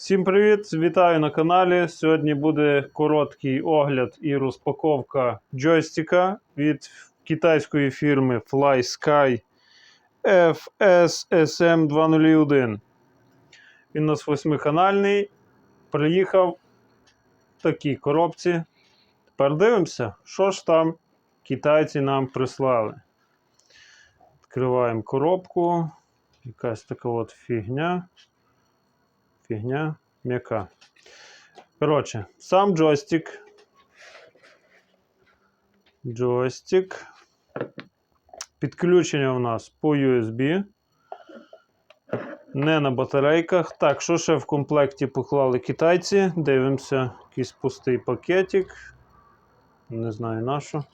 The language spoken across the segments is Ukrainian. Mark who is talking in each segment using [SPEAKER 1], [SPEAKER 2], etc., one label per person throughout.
[SPEAKER 1] Всім привіт! Вітаю на каналі. Сьогодні буде короткий огляд і розпаковка джойстика від китайської фірми FlySky FSSM 201. Він у нас восьмиканальний. Приїхав в такій коробці. Тепер дивимося, що ж там китайці нам прислали. Відкриваємо коробку. Якась така от фігня. Фігня м'яка. Коротше, сам джойстик. Джойстик. Підключення у нас по USB. Не на батарейках. Так, що ще в комплекті поклали китайці? Дивимося, якийсь пустий пакетик. Не знаю на що.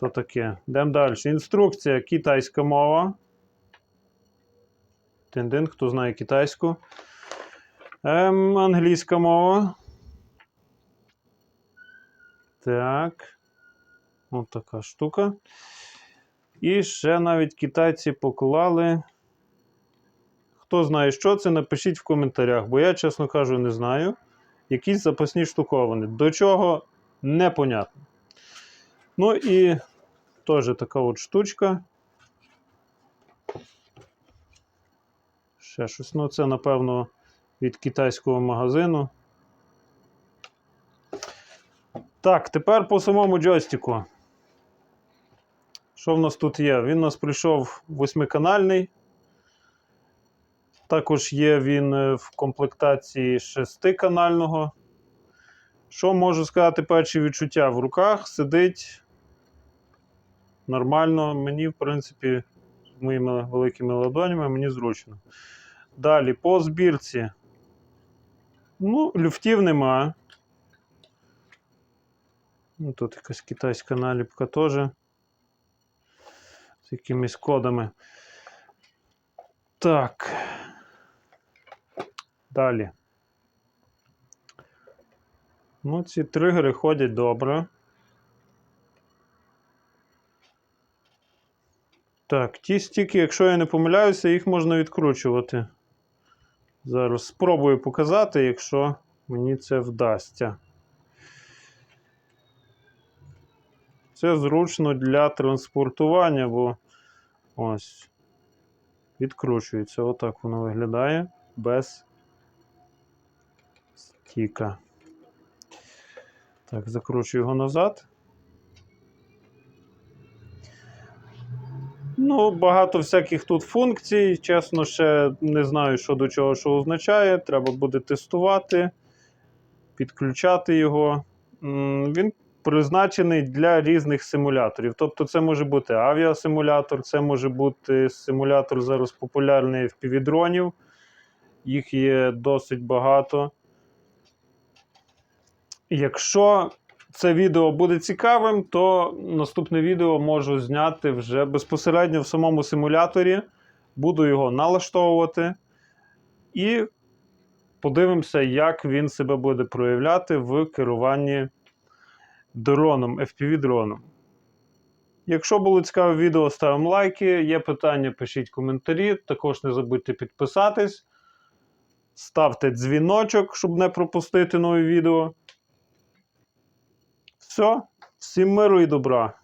[SPEAKER 1] То таке. Йдемо далі. Інструкція китайська мова. Тин-дин, хто знає китайську. Ем, англійська мова. Так. Ось така штука. І ще навіть китайці поклали. Хто знає, що це, напишіть в коментарях, бо я, чесно кажу, не знаю. Якісь запасні штуковини. До чого непонятно. Ну і теж така от штучка. Ще щось. Ну, це, напевно, від китайського магазину. Так, тепер по самому джойстику. Що в нас тут є? Він у нас прийшов восьмиканальний. Також є він е, в комплектації шестиканального. Що можу сказати, перші відчуття в руках сидить нормально. Мені, в принципі, з моїми великими ладонями мені зручно. Далі по збірці. Ну, люфтів нема. Ну, тут якась китайська наліпка теж. З якимись кодами. Так. Далі. Ну, ці тригери ходять добре. Так, ті стіки, якщо я не помиляюся, їх можна відкручувати. Зараз спробую показати, якщо мені це вдасться. Це зручно для транспортування, бо ось відкручується. Отак воно виглядає без стіка. Так, закручую його назад. Ну, багато всяких тут функцій. Чесно, ще не знаю, що до чого що означає. Треба буде тестувати, підключати його. Він призначений для різних симуляторів. Тобто, це може бути авіасимулятор, це може бути симулятор зараз популярний FPV-дронів. Їх є досить багато. Якщо це відео буде цікавим, то наступне відео можу зняти вже безпосередньо в самому симуляторі. Буду його налаштовувати і подивимося, як він себе буде проявляти в керуванні дроном, FPV-дроном. Якщо було цікаве відео, ставимо лайки. Є питання, пишіть коментарі. Також не забудьте підписатись. Ставте дзвіночок, щоб не пропустити нові відео. Все, всім миру і добра.